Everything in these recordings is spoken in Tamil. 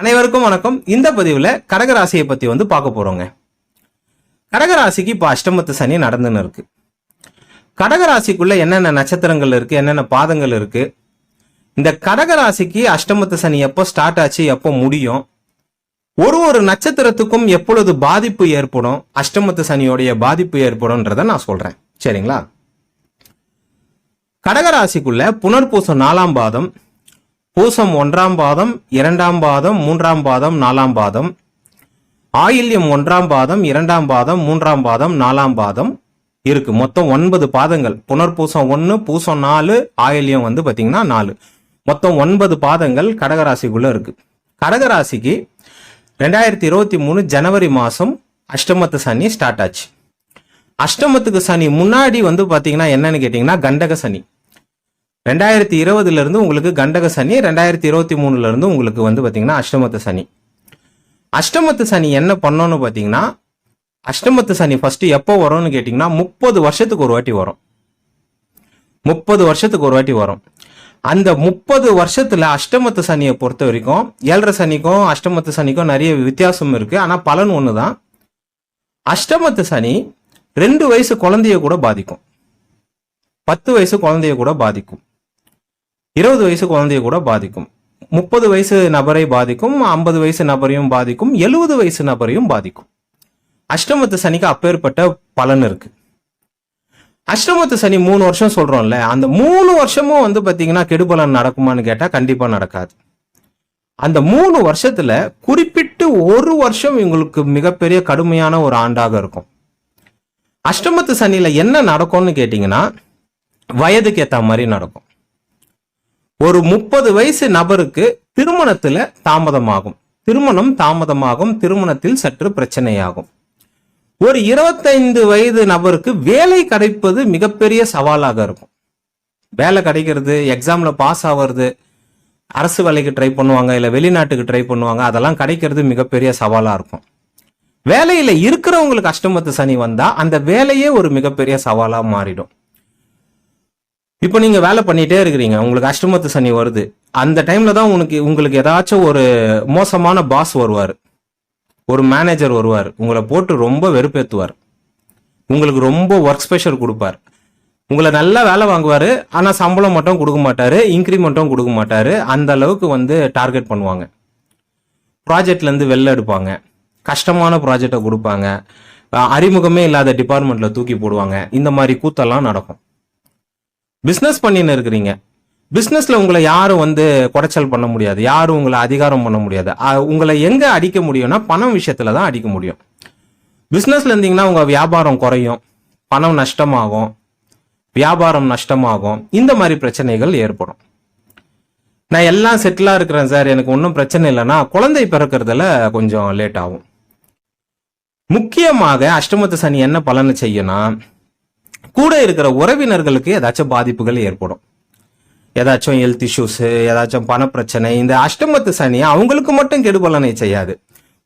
அனைவருக்கும் வணக்கம். இந்த பதிவில் கடகராசியை பற்றி வந்து பார்க்க போகிறோங்க கடகராசிக்கு இப்போ அஷ்டமத்து சனி நடந்துன்னு இருக்கு. கடகராசிக்குள்ளே என்னென்ன நட்சத்திரங்கள் இருக்குது என்னென்ன பாதங்கள் இருக்கு? இந்த கடகராசிக்கு அஷ்டமத்து சனி எப்போ ஸ்டார்ட் ஆச்சு எப்போ முடியும்? ஒரு ஒரு நட்சத்திரத்துக்கும் எப்பொழுது பாதிப்பு ஏற்படும்? அஷ்டமத்து சனியோடைய பாதிப்பு ஏற்படும்ன்றத நான் சொல்கிறேன் சரிங்களா? கடகராசிக்குள்ள புனர்பூசம் நாலாம் பாதம். பூசம் ஒன்றாம் பாதம் இரண்டாம் பாதம் மூன்றாம் பாதம் நாலாம் பாதம். ஆயில்யம் ஒன்றாம் பாதம் இரண்டாம் பாதம் மூன்றாம் பாதம் நாலாம் பாதம் இருக்கு. மொத்தம் ஒன்பது பாதங்கள். புனர்பூசம் ஒன்று பூசம் நாலு ஆயில்யம் வந்து பார்த்தீங்கன்னா நாலு. மொத்தம் ஒன்பது பாதங்கள் கடகராசிக்குள்ள இருக்கு. கடகராசிக்கு ரெண்டாயிரத்தி இருபத்தி மூணு ஜனவரி மாதம் அஷ்டமத்து சனி ஸ்டார்ட் ஆச்சு. அஷ்டமத்துக்கு சனி முன்னாடி வந்து பார்த்தீங்கன்னா என்னன்னு கேட்டிங்கன்னா கண்டக சனி. ரெண்டாயிரத்தி இருபதுலேருந்து உங்களுக்கு கண்டக சனி ரெண்டாயிரத்தி இருபத்தி மூணுலேருந்து உங்களுக்கு வந்து பார்த்தீங்கன்னா அஷ்டமத்து சனி. அஷ்டமத்து சனி என்ன பண்ணோன்னு பார்த்தீங்கன்னா அஷ்டமத்து சனி ஃபஸ்ட்டு எப்போ வரும்னு கேட்டிங்கன்னா முப்பது வருஷத்துக்கு ஒரு வாட்டி வரும். முப்பது வருஷத்துக்கு ஒரு வாட்டி வரும். அந்த முப்பது வருஷத்துல அஷ்டமத்து சனியை பொறுத்த வரைக்கும் ஏழரை சனிக்கும் அஷ்டமத்து சனிக்கும் நிறைய வித்தியாசம் இருக்கு. ஆனா பலன் ஒன்று தான் அஷ்டமத்து சனி ரெண்டு வயசு குழந்தைய கூட பாதிக்கும். பத்து வயசு குழந்தைய கூட பாதிக்கும். இருபது வயசு குழந்தைய கூட பாதிக்கும். முப்பது வயசு நபரை பாதிக்கும் ஐம்பது வயசு நபரையும் பாதிக்கும் எழுபது வயசு நபரையும் பாதிக்கும். அஷ்டமத்து சனிக்கு அப்பேற்பட்ட பலன் இருக்கு. அஷ்டமத்து சனி மூணு வருஷம் சொல்றோம்ல அந்த மூணு வருஷமும் வந்து பாத்தீங்கன்னா கெடுபலன் நடக்குமான்னு கேட்டா கண்டிப்பா நடக்காது. அந்த மூணு வருஷத்துல குறிப்பிட்டு ஒரு வருஷம் இவங்களுக்கு மிகப்பெரிய கடுமையான ஒரு ஆண்டாக இருக்கும். அஷ்டமத்து சனியில என்ன நடக்கும்னு கேட்டீங்கன்னா வயதுக்கு ஏத்த மாதிரி நடக்கும். ஒரு முப்பது வயசு நபருக்கு திருமணத்துல தாமதமாகும். திருமணம் தாமதமாகும் திருமணத்தில் சற்று பிரச்சனையாகும். ஒரு இருபத்தைந்து வயது நபருக்கு வேலை கிடைப்பது மிகப்பெரிய சவாலாக இருக்கும். வேலை கிடைக்கிறது எக்ஸாம்ல பாஸ் ஆகிறது அரசு வேலைக்கு ட்ரை பண்ணுவாங்க இல்லை வெளிநாட்டுக்கு ட்ரை பண்ணுவாங்க அதெல்லாம் கிடைக்கிறது மிகப்பெரிய சவாலாக இருக்கும். வேலையில் இருக்கிறவங்களுக்கு அஷ்டமத்து சனி வந்தால் அந்த வேலையே ஒரு மிகப்பெரிய சவாலாக மாறிடும். இப்போ நீங்கள் வேலை பண்ணிகிட்டே இருக்கிறீங்க. உங்களுக்கு அஷ்டமத்து சனி வருது. அந்த டைமில் தான் உனக்கு உங்களுக்கு ஏதாச்சும் ஒரு மோசமான பாஸ் வருவார். ஒரு மேனேஜர் வருவார். உங்களை போட்டு ரொம்ப வெறுப்பேற்றுவார் உங்களுக்கு ரொம்ப ஒர்க் ஸ்பெஷல் கொடுப்பார். உங்களை நல்லா வேலை வாங்குவார் ஆனால் சம்பளம் மட்டும் கொடுக்க மாட்டார் இன்க்ரிமெண்ட்டும் கொடுக்க மாட்டார். அந்த அளவுக்கு வந்து டார்கெட் பண்ணுவாங்க. ப்ராஜெக்ட்லேருந்து வெளில எடுப்பாங்க. கஷ்டமான ப்ராஜெக்டை கொடுப்பாங்க. அறிமுகமே இல்லாத டிபார்ட்மெண்ட்டில் தூக்கி போடுவாங்க. இந்த மாதிரி கூத்தெல்லாம் நடக்கும். பிஸ்னஸ் பண்ணின்னு இருக்கிறீங்க. பிஸ்னஸ்ல உங்களை யாரும் வந்து குடைச்சல் பண்ண முடியாது. யாரும் உங்களை அதிகாரம் பண்ண முடியாது. உங்களை எங்க அடிக்க முடியும்னா பணம் விஷயத்துல தான் அடிக்க முடியும். பிஸ்னஸ்ல இருந்தீங்கன்னா உங்க வியாபாரம் குறையும். பணம் நஷ்டமாகும். வியாபாரம் நஷ்டமாகும். இந்த மாதிரி பிரச்சனைகள் ஏற்படும். நான் எல்லாம் செட்டிலா இருக்கிறேன் சார். எனக்கு ஒன்றும் பிரச்சனை இல்லைன்னா குழந்தை பிறக்கிறதுல கொஞ்சம் லேட் ஆகும். முக்கியமாக அஷ்டமத்து சனி என்ன பலனை செய்யணும் கூட இருக்கிற உறவினர்களுக்கு ஏதாச்சும் பாதிப்புகள் ஏற்படும். ஏதாச்சும் ஹெல்த் இஷ்யூஸ் ஏதாச்சும் பணப்பிரச்சனை இந்த அஷ்டமத்து சனி அவங்களுக்கு மட்டும் கெடுபலனை செய்யாது.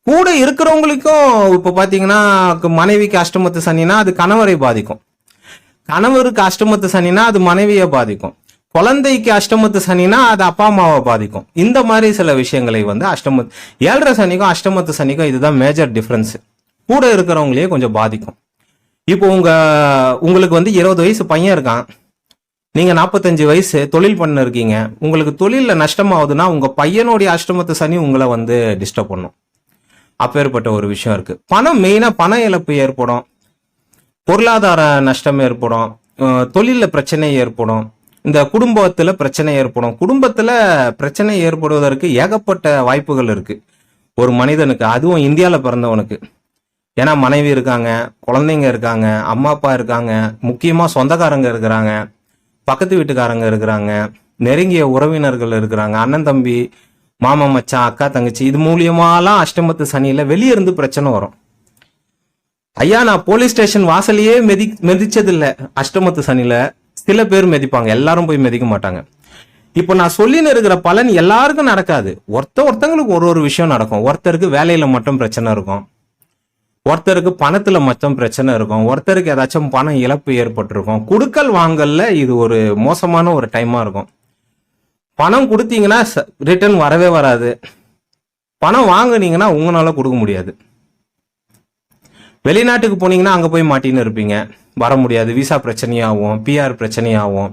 கூட இருக்கிறவங்களுக்கும் இப்போ பார்த்தீங்கன்னா மனைவிக்கு அஷ்டமத்து சனினா அது கணவரை பாதிக்கும். கணவருக்கு அஷ்டமத்து சனினா அது மனைவியை பாதிக்கும். குழந்தைக்கு அஷ்டமத்து சனினா அது அப்பா அம்மாவை பாதிக்கும். இந்த மாதிரி சில விஷயங்களை வந்து அஷ்டமத்து ஏழரை சனிக்கும் அஷ்டமத்து சனிக்கும் இதுதான் மேஜர் டிஃப்ரென்ஸ் கூட இருக்கிறவங்களையே கொஞ்சம் பாதிக்கும். இப்போ உங்க உங்களுக்கு வந்து இருபது வயசு பையன் இருக்கான். நீங்க நாற்பத்தஞ்சு வயசு தொழில் பண்ண இருக்கீங்க. உங்களுக்கு தொழிலில் நஷ்டமாகுதுன்னா உங்க பையனுடைய அஷ்டமத்து சனி உங்களை வந்து டிஸ்டர்ப் பண்ணும். அப்பேற்பட்ட ஒரு விஷயம் இருக்கு. பணம் மெயினா பண இழப்பு ஏற்படும். பொருளாதார நஷ்டம் ஏற்படும். தொழிலில் பிரச்சனை ஏற்படும். இந்த குடும்பத்தில் பிரச்சனை ஏற்படும். குடும்பத்தில் பிரச்சனை ஏற்படுவதற்கு ஏகப்பட்ட வாய்ப்புகள் இருக்கு. ஒரு மனிதனுக்கு அதுவும் இந்தியாவில் பிறந்தவனுக்கு. ஏன்னா மனைவி இருக்காங்க குழந்தைங்க இருக்காங்க அம்மா அப்பா இருக்காங்க முக்கியமா சொந்தக்காரங்க இருக்கிறாங்க பக்கத்து வீட்டுக்காரங்க இருக்கிறாங்க நெருங்கிய உறவினர்கள் இருக்கிறாங்க அண்ணன் தம்பி மாமா மச்சான் அக்கா தங்கச்சி இது மூலியமாலாம் அஷ்டமத்து சனியில வெளியே இருந்து பிரச்சனை வரும். ஐயா நான் போலீஸ் ஸ்டேஷன் வாசலையே மெதி மெதிச்சதில்ல. அஷ்டமத்து சனியில சில பேர் மிதிப்பாங்க எல்லாரும் போய் மிதிக்க மாட்டாங்க. இப்போ நான் சொல்லின்னு இருக்கிற பலன் எல்லாருக்கும் நடக்காது. ஒருத்த ஒருத்தங்களுக்கு ஒரு ஒரு விஷயம் நடக்கும். ஒருத்தருக்கு வேலையில மட்டும் பிரச்சனை இருக்கும். ஒருத்தருக்கு பணத்துல மொத்தம் பிரச்சனை இருக்கும். ஒருத்தருக்கு ஏதாச்சும் பணம் இழப்பு ஏற்பட்டிருக்கும். குடுக்கல் வாங்கல்ல இது ஒரு மோசமான ஒரு டைமா இருக்கும். பணம் கொடுத்தீங்கன்னா ரிட்டர்ன் வரவே வராது. பணம் வாங்குனீங்கன்னா உங்களால கொடுக்க முடியாது. வெளிநாட்டுக்கு போனீங்கன்னா அங்க போய் மாட்டின்னு இருப்பீங்க. வர முடியாது. விசா பிரச்சனையாகும் பிஆர் பிரச்சனையாகும்.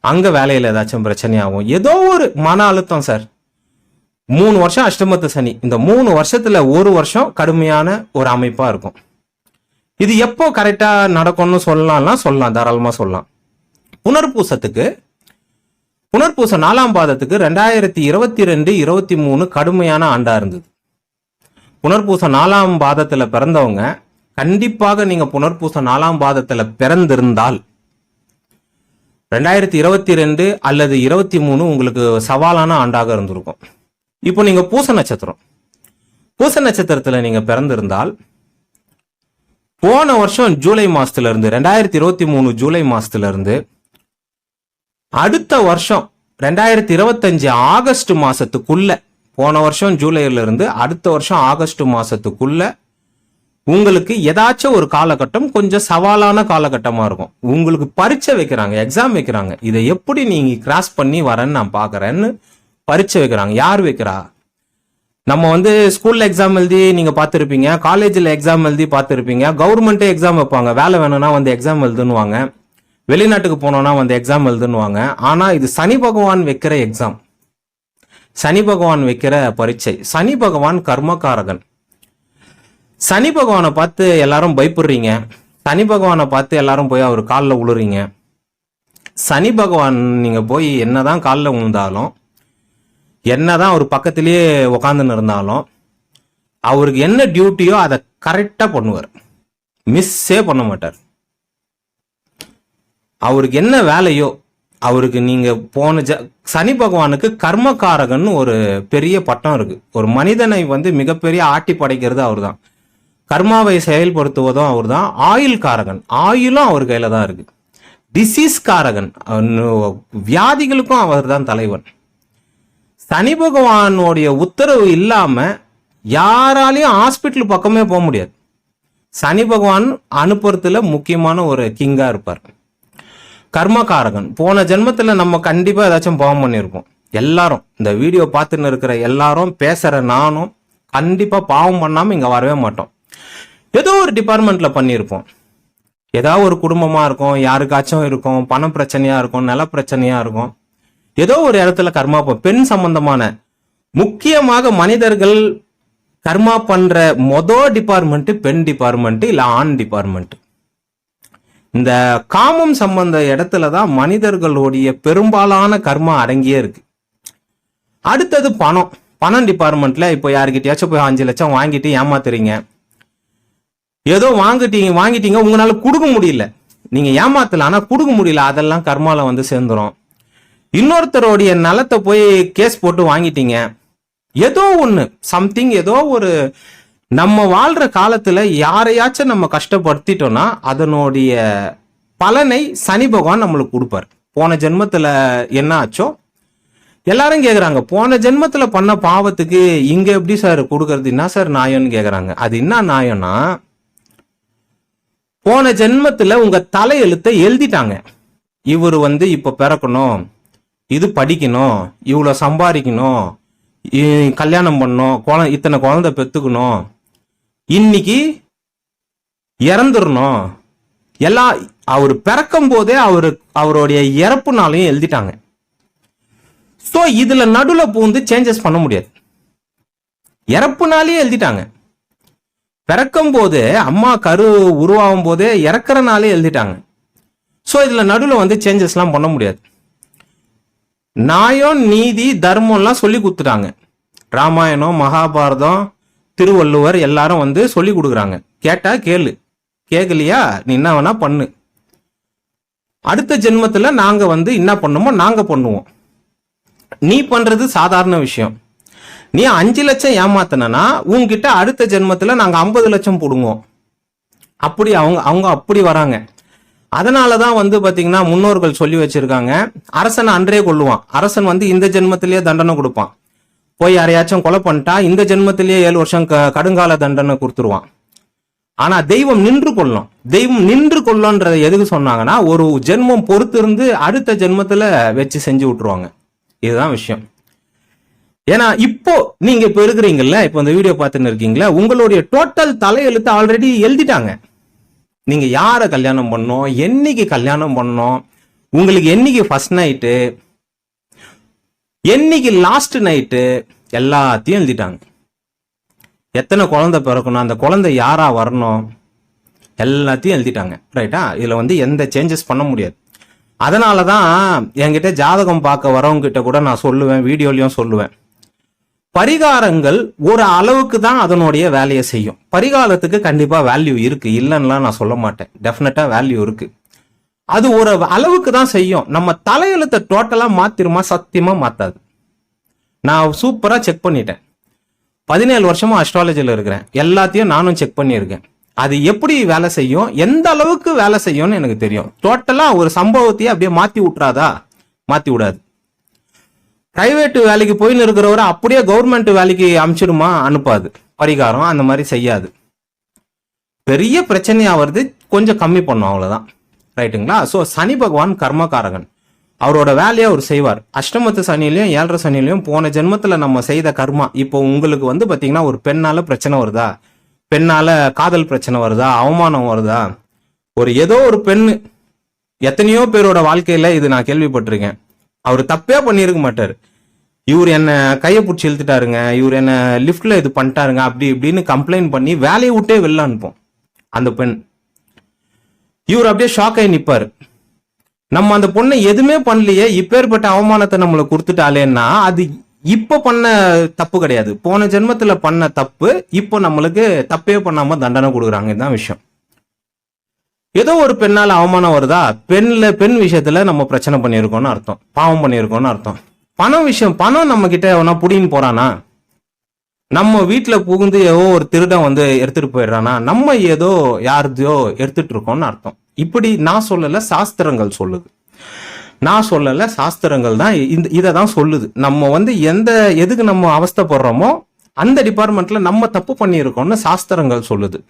அங்க வேலையில ஏதாச்சும் பிரச்சனையாகும். ஏதோ ஒரு மன அழுத்தம் சார் மூணு வருஷம் அஷ்டமத்து சனி. இந்த மூணு வருஷத்துல ஒரு வருஷம் கடுமையான ஒரு அமைப்பா இருக்கும். இது எப்போ கரெக்டா நடக்கும்னு சொல்லலாம்னா சொல்லலாம் தாராளமா சொல்லலாம். புனர்பூசத்துக்கு புனர்பூச நாலாம் பாதத்துக்கு ரெண்டாயிரத்தி இருபத்தி ரெண்டு இருபத்தி மூணு கடுமையான ஆண்டா இருந்தது. புனர்பூச நாலாம் பாதத்துல பிறந்தவங்க கண்டிப்பாக நீங்க புனர்பூச நாலாம் பாதத்துல பிறந்திருந்தால் ரெண்டாயிரத்தி இருபத்தி ரெண்டு அல்லது இருபத்தி மூணு உங்களுக்கு சவாலான ஆண்டாக இருந்திருக்கும். இப்போ நீங்க பூச நட்சத்திரம். பூச நட்சத்திரத்துல நீங்க பிறந்திருந்தால் போன வருஷம் ஜூலை மாசத்துல இருந்து ரெண்டாயிரத்தி இருபத்தி மூணு ஜூலை மாசத்துல இருந்து அடுத்த வருஷம் ரெண்டாயிரத்தி இருபத்தஞ்சு ஆகஸ்ட் மாசத்துக்குள்ள போன வருஷம் ஜூலைல இருந்து அடுத்த வருஷம் ஆகஸ்ட் மாசத்துக்குள்ள உங்களுக்கு ஏதாச்சும் ஒரு காலகட்டம் கொஞ்சம் சவாலான காலகட்டமா இருக்கும். உங்களுக்கு பரீட்சை வைக்கிறாங்க எக்ஸாம் வைக்கிறாங்க. இதை எப்படி நீங்க கிராஸ் பண்ணி வரேன்னு நான் பாக்குறேன்னு பரீட்சை வைக்கிறாங்க. யார் வைக்கிறா? நம்ம வந்து ஸ்கூல்ல எக்ஸாம் எழுதி நீங்க பார்த்துருப்பீங்க. காலேஜில் எக்ஸாம் எழுதி பார்த்துருப்பீங்க. கவர்மெண்ட்டே எக்ஸாம் வைப்பாங்க. வேலை வேணும்னா வந்து எக்ஸாம் எழுதுன்னுவாங்க. வெளிநாட்டுக்கு போனோம்னா வந்து எக்ஸாம் எழுதுன்னுவாங்க. ஆனால் இது சனி பகவான் வைக்கிற எக்ஸாம் சனி பகவான் வைக்கிற பரீட்சை. சனி பகவான் கர்மகாரகன் சனி பகவானை பார்த்து எல்லாரும் பயப்படுறீங்க. சனி பகவானை பார்த்து எல்லாரும் போய் அவர் காலில் உழுறீங்க. சனி பகவான் நீங்கள் போய் என்னதான் காலில் விழுந்தாலும் என்னதான் அவர் பக்கத்திலேயே உக்காந்துன்னு இருந்தாலும் அவருக்கு என்ன டியூட்டியோ அதை கரெக்டாக பண்ணுவார். மிஸ்ஸே பண்ண மாட்டார். அவருக்கு என்ன வேலையோ அவருக்கு நீங்கள் போன ஜ சனி பகவானுக்கு கர்மகாரகன் ஒரு பெரிய பட்டம் இருக்கு. ஒரு மனிதனை வந்து மிகப்பெரிய ஆட்டி படைக்கிறது அவர்தான். கர்மாவை செயல்படுத்துவதும் அவர்தான். ஆயுள் காரகன். ஆயுளும் அவர் கையில் தான் இருக்கு. டிசீஸ் காரகன். வியாதிகளுக்கும் அவர் தான் தலைவன். சனி பகவானுடைய உத்தரவு இல்லாம யாராலையும் ஹாஸ்பிட்டல் பக்கமே போக முடியாது. சனி பகவான் அனுப்புறதுல முக்கியமான ஒரு கிங்கா இருப்பார். கர்மகாரகன் போன ஜென்மத்தில் நம்ம கண்டிப்பாக ஏதாச்சும் பாவம் பண்ணியிருப்போம் எல்லாரும் இந்த வீடியோ பார்த்துன்னு இருக்கிற எல்லாரும் பேசுகிற நானும் கண்டிப்பாக பாவம் பண்ணாமல் இங்கே வரவே மாட்டோம். ஏதோ ஒரு டிபார்ட்மெண்ட்டில் பண்ணியிருப்போம் ஏதாவது ஒரு குடும்பமாக இருக்கும் யாருக்காச்சும் இருக்கும் பணம் பிரச்சனையாக இருக்கும் நில பிரச்சனையாக இருக்கும். ஏதோ ஒரு இடத்துல கர்மா பெண் சம்பந்தமான முக்கியமாக மனிதர்கள் கர்மா பண்ற மொத டிபார்ட்மெண்ட் பெண் டிபார்ட்மெண்ட் இல்ல ஆண் டிபார்ட்மெண்ட் இந்த காமம் சம்பந்த இடத்துல தான் மனிதர்களுடைய பெரும்பாலான கர்மா அடங்கியே இருக்கு. அடுத்தது பணம். பணம் டிபார்ட்மெண்ட்ல இப்போ யாருக்கிட்டயாச்சும் போய் அஞ்சு லட்சம் வாங்கிட்டு ஏமாத்துறீங்க. ஏதோ வாங்கிட்டீங்க வாங்கிட்டீங்க உங்களால கொடுக்க முடியல. நீங்க ஏமாத்தல ஆனா கொடுக்க முடியல. அதெல்லாம் கர்மால வந்து சேர்ந்துரும். இன்னொருத்தருடைய நிலத்தை போய் கேஸ் போட்டு வாங்கிட்டீங்க. ஏதோ ஒன்று சம்திங் ஏதோ ஒரு நம்ம வாழ்ற காலத்துல யாரையாச்சும் நம்ம கஷ்டப்படுத்திட்டோம்னா அதனுடைய பலனை சனி பகவான் நம்மளுக்கு கொடுப்பார். போன ஜென்மத்துல என்ன ஆச்சோ? எல்லாரும் கேட்குறாங்க போன ஜென்மத்துல பண்ண பாவத்துக்கு இங்க எப்படி சார் கொடுக்கறது என்ன சார் நாயம்னு கேட்குறாங்க அது என்ன நாயம்னா போன ஜென்மத்துல உங்க தலையெழுத்தை எழுதிட்டாங்க. இவர் வந்து இப்ப பிறக்கணும். இது படிக்கணும் இவ்வளோ சம்பாதிக்கணும் இ- கல்யாணம் பண்ணணும் குழ இத்தனை குழந்தை பெற்றுக்கணும் இன்னைக்கு இறந்துடணும் எல்லாம் அவர் பிறக்கும் போதே அவரு அவருடைய இறப்புனாலையும் எழுதிட்டாங்க. ஸோ இதுல நடுவில் பூந்து சேஞ்சஸ் பண்ண முடியாது. இறப்புனாலே எழுதிட்டாங்க. பிறக்கும் போது அம்மா கரு உருவாகும் போதே இறக்குறனாலே எழுதிட்டாங்க. ஸோ இதுல நடுவில் வந்து சேஞ்சஸ்லாம் பண்ண முடியாது. நியாயம் நீதி தர்மம்லாம் சொல்லி கொடுத்துட்டாங்க. ராமாயணம் மகாபாரதம் திருவள்ளுவர் எல்லாரும் வந்து சொல்லி கொடுக்குறாங்க. கேட்டா கேளு. கேட்கலையா நீ என்ன வேணா பண்ணு. அடுத்த ஜென்மத்தில் நாங்கள் வந்து என்ன பண்ணுமோ நாங்கள் பண்ணுவோம். நீ பண்ணுறது சாதாரண விஷயம். நீ அஞ்சு லட்சம் ஏமாத்தினா உங்ககிட்ட அடுத்த ஜென்மத்தில் நாங்கள் ஐம்பது லட்சம் போடுவோம். அப்படி அவங்க அவங்க அப்படி வராங்க. அதனாலதான் வந்து பாத்தீங்கன்னா முன்னோர்கள் சொல்லி வச்சிருக்காங்க அரசன் அன்றே கொள்ளுவான் அரசன் வந்து இந்த ஜென்மத்திலேயே தண்டனை கொடுப்பான். போய் யாரையாச்சும் கொலை பண்ணிட்டா இந்த ஜென்மத்திலேயே ஏழு வருஷம் க- கடுங்கால தண்டனை கொடுத்துருவான். ஆனா தெய்வம் நின்று கொள்ளும் தெய்வம் நின்று கொள்ளும்ன்றத எதுக்கு சொன்னாங்கன்னா ஒரு ஜென்மம் பொறுத்து இருந்து அடுத்த ஜென்மத்துல வச்சு செஞ்சு விட்டுருவாங்க. இதுதான் விஷயம். ஏன்னா இப்போ நீங்க இப்ப இருக்கிறீங்கல்ல இப்போ இந்த வீடியோ பார்த்துன்னு இருக்கீங்களா உங்களுடைய டோட்டல் தலையெழுத்து ஆல்ரெடி எழுதிட்டாங்க. நீங்க யாரை கல்யாணம் பண்ணோம்? என்னைக்கு கல்யாணம் பண்ணோம்? உங்களுக்கு என்னைக்கு ஃபர்ஸ்ட் நைட்டு என்னைக்கு லாஸ்ட் நைட்டு எல்லாத்தையும் எழுதிட்டாங்க. எத்தனை குழந்தை பிறக்கணும்? அந்த குழந்தை யாரா வரணும்? எல்லாத்தையும் எழுதிட்டாங்க. ரைட்டா இதில் வந்து எந்த சேஞ்சஸ் பண்ண முடியாது. அதனால தான் என்கிட்ட ஜாதகம் பார்க்க வரவங்க கிட்ட கூட நான் சொல்லுவேன் வீடியோலையும் சொல்லுவேன். பரிகாரங்கள் ஒரு அளவுக்கு தான் அதனுடைய வேலையை செய்யும். பரிகாரத்துக்கு கண்டிப்பா வேல்யூ இருக்கு. இல்லைன்னா நான் சொல்ல மாட்டேன். டெஃபினட்டா வேல்யூ இருக்கு. அது ஒரு அளவுக்கு தான் செய்யும். நம்ம தலையெழுத்தை டோட்டலா மாத்திருமா? சத்தியமா மாத்தாது. நான் சூப்பரா செக் பண்ணிட்டேன். பதினேழு வருஷமா அஸ்ட்ராலஜியில் இருக்கிறேன். எல்லாத்தையும் நானும் செக் பண்ணியிருக்கேன். அது எப்படி வேலை செய்யும்? எந்த அளவுக்கு வேலை செய்யும்னு எனக்கு தெரியும். டோட்டலா ஒரு சம்பவத்தையே அப்படியே மாத்தி விட்டுறாதா? மாத்தி விடாது. பிரைவேட் வேலைக்கு போயின்னு இருக்கிறவரை அப்படியே கவர்மெண்ட் வேலைக்கு அனுப்பிச்சிடுமா அனுப்பாது. பரிகாரம் அந்த மாதிரி செய்யாது. பெரிய பிரச்சனையாக வருது. கொஞ்சம் கம்மி பண்ணும் அவ்வளோதான் ரைட்டுங்களா? ஸோ சனி பகவான் கர்மகாரகன் அவரோட வேலையை அவர் செய்வார். அஷ்டமத்து சனிலையும் ஏழரை சனிலையும் போன ஜென்மத்தில் நம்ம செய்த கர்மா. இப்போ உங்களுக்கு வந்து பார்த்தீங்கன்னா ஒரு பெண்ணால் பிரச்சனை வருதா? பெண்ணால் காதல் பிரச்சனை வருதா? அவமானம் வருதா? ஒரு ஏதோ ஒரு பெண் எத்தனையோ பேரோட வாழ்க்கையில் இது நான் கேள்விப்பட்டிருக்கேன். அவர் தப்பே பண்ணியிருக்க மாட்டார். இவர் என்ன கையை பிடிச்சி இழுத்துட்டாருங்க இவர் என்ன லிஃப்ட்ல இது பண்ணிட்டாருங்க அப்படி இப்படின்னு கம்ப்ளைண்ட் பண்ணி வேலையை விட்டே வெளில அனுப்போம். அந்த பெண். இவர் அப்படியே ஷாக் ஆகி நிற்பார் நம்ம அந்த பொண்ணை எதுவுமே பண்ணலையே இப்பேற்பட்ட அவமானத்தை நம்மளை கொடுத்துட்டாலேன்னா அது இப்போ பண்ண தப்பு கிடையாது. போன ஜென்மத்தில் பண்ண தப்பு இப்போ நம்மளுக்கு தப்பே பண்ணாமல் தண்டனை கொடுக்குறாங்க. இதுதான் விஷயம். ஏதோ ஒரு பெண்ணால அவமானம் வருதா? பெண்ல பெண் விஷயத்துல நம்ம பிரச்சனை பண்ணியிருக்கோம்னு அர்த்தம். பாவம் பண்ணியிருக்கோம்னு அர்த்தம். பணம் விஷயம் பணம் நம்ம கிட்ட எவனா புடின்னு போறானா? நம்ம வீட்டில் புகுந்து ஏதோ ஒரு திருடன் வந்து எடுத்துட்டு போயிடுறானா? நம்ம ஏதோ யாருதையோ எடுத்துட்டு இருக்கோம்னு அர்த்தம். இப்படி நான் சொல்லல சாஸ்திரங்கள் சொல்லுது. நான் சொல்லல சாஸ்திரங்கள் தான் இந்த இதை தான் சொல்லுது. நம்ம வந்து எந்த எதுக்கு நம்ம அவஸ்தைப்படுறோமோ அந்த டிபார்ட்மெண்ட்ல நம்ம தப்பு பண்ணியிருக்கோம்னு சாஸ்திரங்கள் சொல்லுது.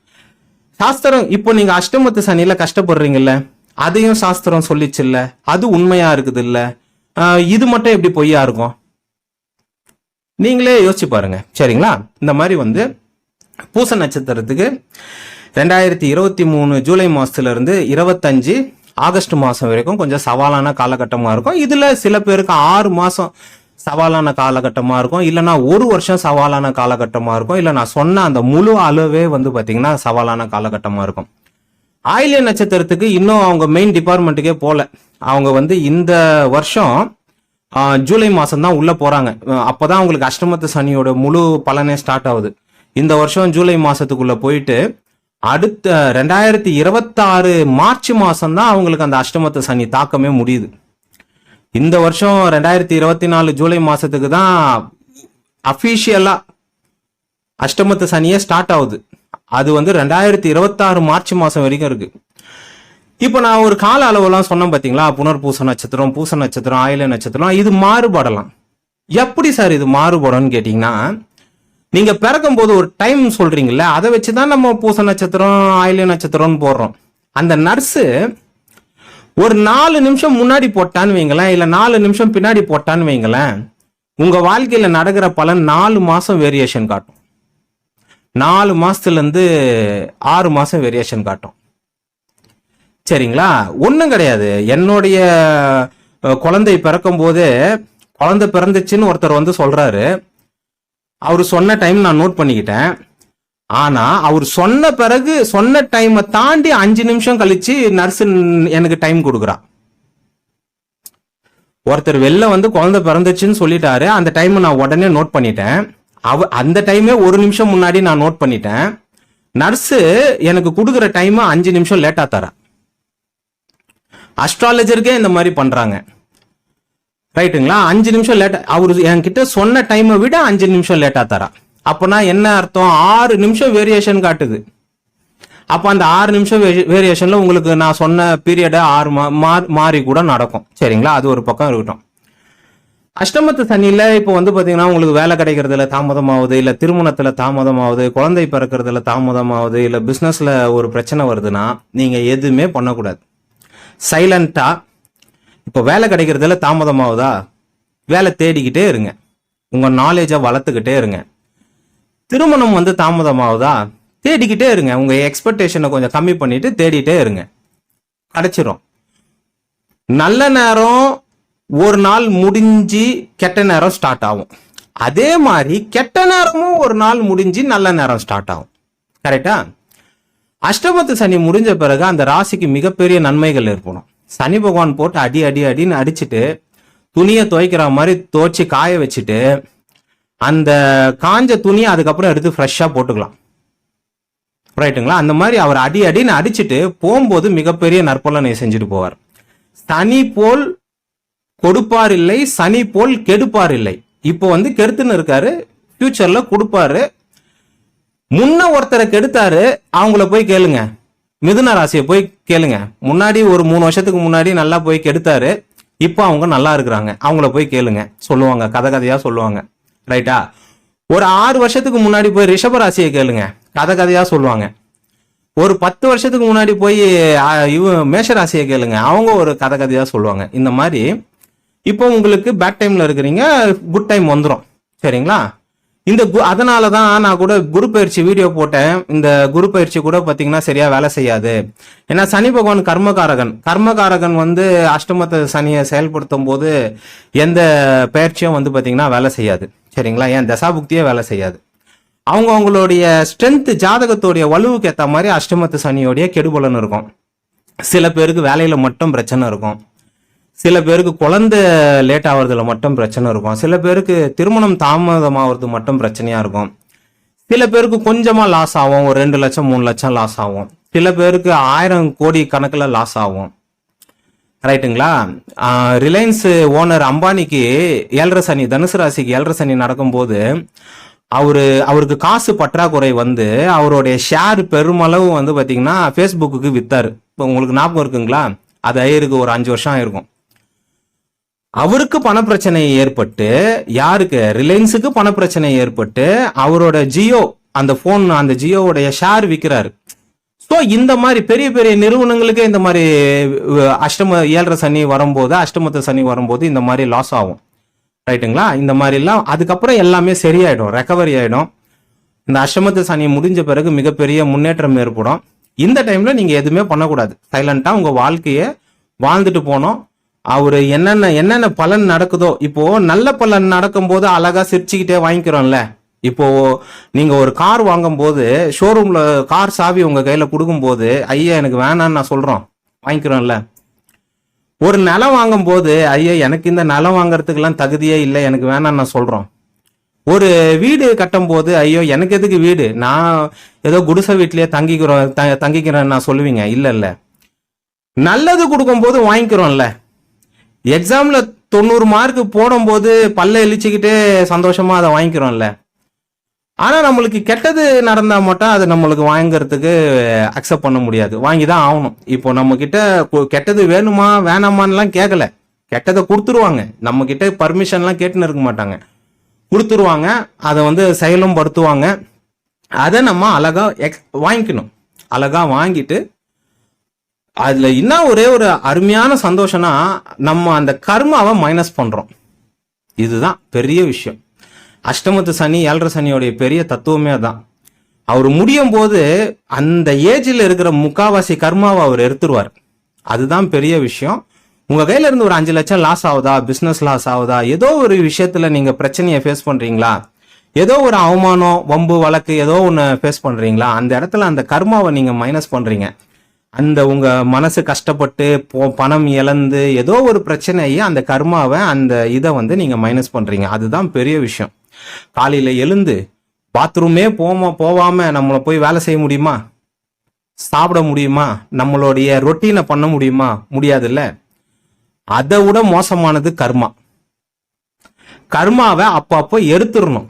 சாஸ்திரம் இப்போ நீங்க அஷ்டமத்து சனியில கஷ்டப்படுறீங்கல்ல அதையும் சாஸ்திரம் சொல்லிச்சு இல்ல அது உண்மையா இருக்குது இல்ல இது மட்டும் எப்படி பொய்யா இருக்கும்? நீங்களே யோசிச்சு பாருங்க சரிங்களா? இந்த மாதிரி வந்து பூச நட்சத்திரத்துக்கு ரெண்டாயிரத்தி இருபத்தி மூணு ஜூலை மாசத்துல இருந்து இருபத்தஞ்சு ஆகஸ்ட் மாசம் வரைக்கும் கொஞ்சம் சவாலான காலகட்டமா இருக்கும். இதுல சில பேருக்கு ஆறு மாசம் சவாலான காலகட்டமாக இருக்கும். இல்லைன்னா ஒரு வருஷம் சவாலான காலகட்டமாக இருக்கும். இல்லை நான் சொன்ன அந்த முழு அளவே வந்து பார்த்தீங்கன்னா சவாலான காலகட்டமாக இருக்கும். ஆயிலிய நட்சத்திரத்துக்கு இன்னும் அவங்க மெயின் டிபார்ட்மெண்ட்டுக்கே போகல அவங்க வந்து இந்த வருஷம் ஜூலை மாதம் தான் உள்ளே போகிறாங்க அப்போ தான் அவங்களுக்கு அஷ்டமத்து சனியோட முழு பலனே ஸ்டார்ட் ஆகுது. இந்த வருஷம் ஜூலை மாதத்துக்குள்ளே போயிட்டு அடுத்த ரெண்டாயிரத்தி இருபத்தாறு மார்ச் மாதம் தான் அவங்களுக்கு அந்த அஷ்டமத்து சனி தாக்கமே முடியுது. இந்த வருஷம் ரெண்டாயிரத்தி இருபத்தி நாலு ஜூலை மாசத்துக்கு தான் அஃபீஷியலா அஷ்டமத்து சனியே ஸ்டார்ட் ஆகுது. அது வந்து ரெண்டாயிரத்தி இருபத்தாறு மார்ச் மாசம் வரைக்கும் இருக்கு. இப்போ நான் ஒரு கால அளவுலாம் சொன்னேன் பாத்தீங்களா? புனர்பூச நட்சத்திரம் பூச நட்சத்திரம் ஆயில நட்சத்திரம் இது மாறுபடலாம் எப்படி சார் இது மாறுபடும்னு கேட்டிங்கன்னா நீங்க பிறக்கும் போது ஒரு டைம் சொல்றீங்கல்ல அதை வச்சுதான் நம்ம பூச நட்சத்திரம் ஆயில நட்சத்திரம்னு போடுறோம். அந்த நர்ஸு ஒரு நாலு நிமிஷம் முன்னாடி போட்டான்னு வைங்களேன் இல்லை நாலு நிமிஷம் பின்னாடி போட்டான்னு வைங்களேன் உங்க வாழ்க்கையில நடக்கிற பலன் நாலு மாசம் வேரியேஷன் காட்டும். நாலு மாதத்துலேருந்து ஆறு மாசம் வேரியேஷன் காட்டும். சரிங்களா? ஒன்றும் கிடையாது. என்னுடைய குழந்தை பிறக்கும் போதே குழந்தை பிறந்துச்சுன்னு ஒருத்தர் வந்து சொல்றாரு. அவர் சொன்ன டைம் நான் நோட் பண்ணிக்கிட்டேன். ஆனா அவர் சொன்ன பிறகு சொன்ன டைமை தாண்டி அஞ்சு நிமிஷம் கழிச்சு நர்ஸ் எனக்கு டைம் கொடுக்குறா. ஒருத்தர் வெளில வந்து குழந்தை பிறந்துச்சுன்னு சொல்லிட்டாரு. அந்த டைம் நான் உடனே நோட் பண்ணிட்டேன். அவ அந்த டைமே ஒரு நிமிஷம் முன்னாடி நான் நோட் பண்ணிட்டேன். நர்ஸு எனக்கு கொடுக்குற டைம் அஞ்சு நிமிஷம் லேட்டா தர. அஸ்ட்ராலஜருக்கே இந்த மாதிரி பண்றாங்க. ரைட்டுங்களா அஞ்சு நிமிஷம் லேட்டா அவர் என்கிட்ட சொன்ன டைமை விட அஞ்சு நிமிஷம் லேட்டா தரா. அப்போனா என்ன அர்த்தம்? ஆறு நிமிஷம் வேரியேஷன் காட்டுது. அப்ப அந்த ஆறு நிமிஷம் வேரியேஷன்ல உங்களுக்கு நான் சொன்ன பீரியட ஆறு மா- மா- மாறி கூட நடக்கும். சரிங்களா? அது ஒரு பக்கம் இருக்கட்டும். அஷ்டமத்து சனியில இப்போ வந்து பாத்தீங்கன்னா உங்களுக்கு வேலை கிடைக்கிறதுல தாமதமாகுது இல்ல திருமணத்துல தாமதமாகுது குழந்தை பிறக்கிறதுல தாமதமாகுது இல்ல பிசினஸ்ல ஒரு பிரச்சனை வருதுன்னா நீங்க எதுவுமே பண்ணக்கூடாது. சைலண்டா இப்போ வேலை கிடைக்கிறதுல தாமதமாகுதா வேலை தேடிக்கிட்டே இருங்க. உங்க நாலேஜை வளர்த்துக்கிட்டே இருங்க. திருமணம் வந்து தாமதமாகுதா? தேடிக்கிட்டே இருங்க. உங்க எக்ஸ்பெக்டேஷனை கொஞ்சம் கம்மி பண்ணிட்டு தேடிட்டே இருங்க. கிடைச்சிரும் நல்ல நேரம் ஒரு நாள் முடிஞ்சு கெட்ட நேரம் ஸ்டார்ட் ஆகும். அதே மாதிரி கெட்ட நேரமும் ஒரு நாள் முடிஞ்சு நல்ல நேரம் ஸ்டார்ட் ஆகும். கரெக்டா அஷ்டமத்து சனி முடிஞ்ச பிறகு அந்த ராசிக்கு மிகப்பெரிய நன்மைகள் ஏற்படும். சனி பகவான் போட்டு அடி அடி அடின்னு அடிச்சுட்டு துணியை துவைக்கிற மாதிரி துவைச்சி காய வச்சுட்டு அந்த காஞ்ச துணியை அதுக்கப்புறம் எடுத்து ஃப்ரெஷ்ஷாக போட்டுக்கலாம். ரைட்டுங்களா அந்த மாதிரி அவர் அடி அடின்னு அடிச்சுட்டு போகும்போது மிகப்பெரிய நற்பலனை செஞ்சுட்டு போவார். சனி போல் கொடுப்பார் இல்லை சனி போல் கெடுப்பார் இல்லை. இப்போ வந்து கெடுத்துன்னு இருக்காரு ஃபியூச்சர்ல கொடுப்பாரு. முன்ன ஒருத்தரை கெடுத்தாரு அவங்கள போய் கேளுங்க. மிதுன ராசியை போய் கேளுங்க. முன்னாடி ஒரு மூணு வருஷத்துக்கு முன்னாடி நல்லா போய் கெடுத்தாரு இப்போ அவங்க நல்லா இருக்கிறாங்க. அவங்கள போய் கேளுங்க. சொல்லுவாங்க கதை கதையா சொல்லுவாங்க. ரைட்டா ஒரு ஆறு வருஷத்துக்கு முன்னாடி போய் ரிஷப ராசியை கேளுங்க. கதை கதையா சொல்லுவாங்க. ஒரு பத்து வருஷத்துக்கு முன்னாடி போய் இவ இவ மேஷராசியை கேளுங்க. அவங்க ஒரு கதை கதையா சொல்லுவாங்க. இந்த மாதிரி இப்போ உங்களுக்கு பேட் டைம்ல இருக்கிறீங்க குட் டைம் வந்துடும் சரிங்களா? இந்த கு- அதனால தான் நான் கூட குரு பயிற்சி வீடியோ போட்டேன். இந்த குரு பயிற்சி கூட பார்த்தீங்கன்னா சரியா வேலை செய்யாது. ஏன்னா சனி பகவான் கர்மகாரகன் கர்மகாரகன் வந்து அஷ்டமத்த சனியை செயல்படுத்தும் போது எந்த பயிற்சியும் வந்து பார்த்தீங்கன்னா வேலை செய்யாது. சரிங்களா? ஏன் தசாபுக்தியே வேலை செய்யாது. அவங்க அவங்களுடைய ஸ்ட்ரென்த் ஜாதகத்தோடைய வலுவுக்கு ஏற்ற மாதிரி அஷ்டமத்து சனியோடைய கெடுபலன் இருக்கும். சில பேருக்கு வேலையில் மட்டும் பிரச்சனை இருக்கும். சில பேருக்கு குழந்தை லேட் ஆகிறதுல மட்டும் பிரச்சனை இருக்கும். சில பேருக்கு திருமணம் தாமதமாகிறது மட்டும் பிரச்சனையாக இருக்கும். சில பேருக்கு கொஞ்சமாக லாஸ் ஆகும். ஒரு ரெண்டு லட்சம் மூணு லட்சம் லாஸ் ஆகும். சில பேருக்கு ஆயிரம் கோடி கணக்கில் லாஸ் ஆகும். ரைட்டுங்களா ரிலையன்ஸ் ஓனர் அம்பானிக்கு ஏழரை சனி தனுசு ராசிக்கு ஏழரை சனி நடக்கும்போது அவரு அவருக்கு காசு பற்றாக்குறை வந்து அவருடைய ஷேர் பெருமளவு வந்து பார்த்தீங்கன்னா ஃபேஸ்புக்கு வித்தார். இப்போ உங்களுக்கு ஞாபகம் இருக்குங்களா? அது ஆயிருக்கு ஒரு அஞ்சு வருஷம் ஆயிருக்கும். அவருக்கு பணப்பிரச்சனை ஏற்பட்டு யாருக்கு? ரிலையன்ஸுக்கு பணப்பிரச்சனை ஏற்பட்டு அவரோட ஜியோ அந்த ஃபோன் அந்த ஜியோவுடைய ஷேர் விற்கிறாரு ஸோ இந்த மாதிரி பெரிய பெரிய நிறுவனங்களுக்கு இந்த மாதிரி அஷ்டம ஏழரை சனி வரும்போது அஷ்டமத்து சனி வரும்போது இந்த மாதிரி லாஸ் ஆகும். ரைட்டுங்களா இந்த மாதிரிலாம் அதுக்கப்புறம் எல்லாமே சரியாயிடும் ரெக்கவரி ஆகிடும் இந்த அஷ்டமத்து சனி முடிஞ்ச பிறகு மிகப்பெரிய முன்னேற்றம் ஏற்படும். இந்த டைம்ல நீங்கள் எதுவுமே பண்ணக்கூடாது. சைலண்ட்டாக உங்கள் வாழ்க்கையை வாழ்ந்துட்டு போனோம். அவர் என்னென்ன என்னென்ன பலன் நடக்குதோ இப்போது நல்ல பலன் நடக்கும்போது அழகாக சிரிச்சுக்கிட்டே வாங்கிக்கிறோம்ல. இப்போ நீங்கள் ஒரு கார் வாங்கும்போது ஷோரூமில் கார் சாவி உங்கள் கையில் கொடுக்கும்போது ஐயா எனக்கு வேணான்னு நான் சொல்கிறோம் வாங்கிக்கிறோம்ல. ஒரு நிலம் வாங்கும்போது ஐயா எனக்கு இந்த நிலம் வாங்குறதுக்கெல்லாம் தகுதியே இல்லை எனக்கு வேணான்னு நான் சொல்கிறோம் ஒரு வீடு கட்டும் போது ஐயோ எனக்கு எதுக்கு வீடு? நான் ஏதோ குடிசை வீட்லேயே தங்கிக்கிறோம் த- தங்கிக்கிறேன்னு நான் சொல்லுவீங்க? இல்லை இல்லை. நல்லது கொடுக்கும்போது வாங்கிக்கிறோம்ல. எக்ஸாமில் தொண்ணூறு மார்க் போடும்போது பல்ல இழிச்சுக்கிட்டே சந்தோஷமாக அதை வாங்கிக்கிறோம்ல. ஆனால் நம்மளுக்கு கெட்டது நடந்தால் மட்டும் அது நம்மளுக்கு வாங்குறதுக்கு அக்செப்ட் பண்ண முடியாது. வாங்கி தான் ஆகணும். இப்போ நம்மக்கிட்ட கு- கெட்டது வேணுமா வேணாமான்லாம் கேட்கல கெட்டதை கொடுத்துருவாங்க. நம்மக்கிட்ட பர்மிஷன்லாம் கேட்டுன்னு இருக்க மாட்டாங்க. கொடுத்துருவாங்க. அதை வந்து செயலும் படுத்துவாங்க. அதை நம்ம அழகாக எக்ஸ் வாங்கிக்கணும். அழகாக வாங்கிட்டு அதில் என்ன ஒரே ஒரு அருமையான சந்தோஷம்னா நம்ம அந்த கர்மாவை மைனஸ் பண்ணுறோம் இதுதான் பெரிய விஷயம். அஷ்டமத்து சனி ஏழரை சனியோடைய பெரிய தத்துவமே அதான். அவர் முடியும் போது அந்த ஏஜில் இருக்கிற முக்காவாசி கர்மாவை அவர் எடுத்துருவார். அதுதான் பெரிய விஷயம். உங்கள் கையில இருந்து ஒரு அஞ்சு லட்சம் லாஸ் ஆகுதா? பிஸ்னஸ் லாஸ் ஆகுதா? ஏதோ ஒரு விஷயத்துல நீங்க பிரச்சனையை ஃபேஸ் பண்றீங்களா? ஏதோ ஒரு அவமானம் வம்பு வழக்கு ஏதோ ஒன்று ஃபேஸ் பண்றீங்களா? அந்த இடத்துல அந்த கர்மாவை நீங்க மைனஸ் பண்றீங்க. அந்த உங்க மனசு கஷ்டப்பட்டு போ- பணம் இழந்து ஏதோ ஒரு பிரச்சனையை அந்த கர்மாவை அந்த இதை வந்து நீங்க மைனஸ் பண்றீங்க. அதுதான் பெரிய விஷயம். காலையில எழுந்து பாத்ரூமே போமா போகாமல் நம்மளை போய் வேலை செய்ய முடியுமா? சாப்பிட முடியுமா? நம்மளுடைய ரொட்டீனை பண்ண முடியுமா? முடியாதுல்ல. அதை விட மோசமானது கர்மா. கர்மாவை அப்பப்போ எடுத்துடணும்.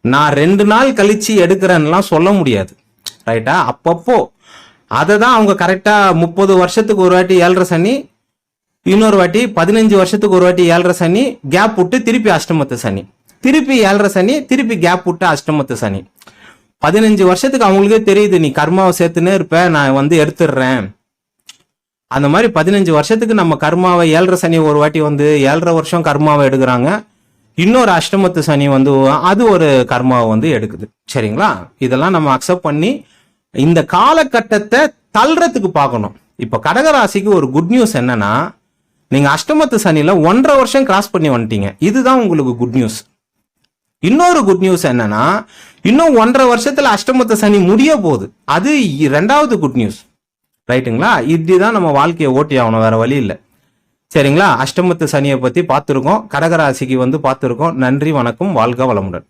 நான் ரெண்டு நாள் கழிச்சு எடுக்கிறேன்னுலாம் சொல்ல முடியாது. ரைட்டா அப்பப்போ. அதை தான் அவங்க கரெக்டா முப்பது வருஷத்துக்கு ஒரு வாட்டி ஏழரை சனி இன்னொரு வாட்டி பதினஞ்சு வருஷத்துக்கு ஒரு வாட்டி ஏழரை சனி கேப் விட்டு திருப்பி அஷ்டமத்து சனி. திருப்பி ஏழரை சனி திருப்பி கேப் விட்டு அஷ்டமத்து சனி. பதினஞ்சு வருஷத்துக்கு அவங்களுக்கே தெரியுது நீ கர்மாவை சேர்த்துனே இருப்ப நான் வந்து எடுத்துடுறேன். அந்த மாதிரி பதினஞ்சு வருஷத்துக்கு நம்ம கர்மாவை ஏழரை சனி ஒரு வாட்டி வந்து ஏழரை வருஷம் கர்மாவை எடுக்கிறாங்க. இன்னொரு அஷ்டமத்து சனி வந்து அது ஒரு கர்மாவை வந்து எடுக்குது. சரிங்களா? இதெல்லாம் நம்ம அக்செப்ட் பண்ணி இந்த காலகட்டத்தை தள்ளுறதுக்கு பார்க்கணும். இப்போ கடகராசிக்கு ஒரு குட் நியூஸ் என்னன்னா நீங்கள் அஷ்டமத்து சனியில் ஒன்றரை வருஷம் கிராஸ் பண்ணி வந்துட்டீங்க. இதுதான் உங்களுக்கு குட் நியூஸ் இன்னொரு குட் நியூஸ் என்னன்னா இன்னும் ஒன்றரை வருஷத்துல அஷ்டமத்த சனி முடிய போகுது. அது ரெண்டாவது குட் நியூஸ் ரைட்டுங்களா இதுதான் நம்ம வாழ்க்கையை ஓட்டி ஆகணும் வேற வழி இல்லை. சரிங்களா? அஷ்டமத்து சனியை பத்தி பார்த்துருக்கோம். கடகராசிக்கு வந்து பார்த்துருக்கோம். நன்றி வணக்கம் வாழ்க வளமுடன்.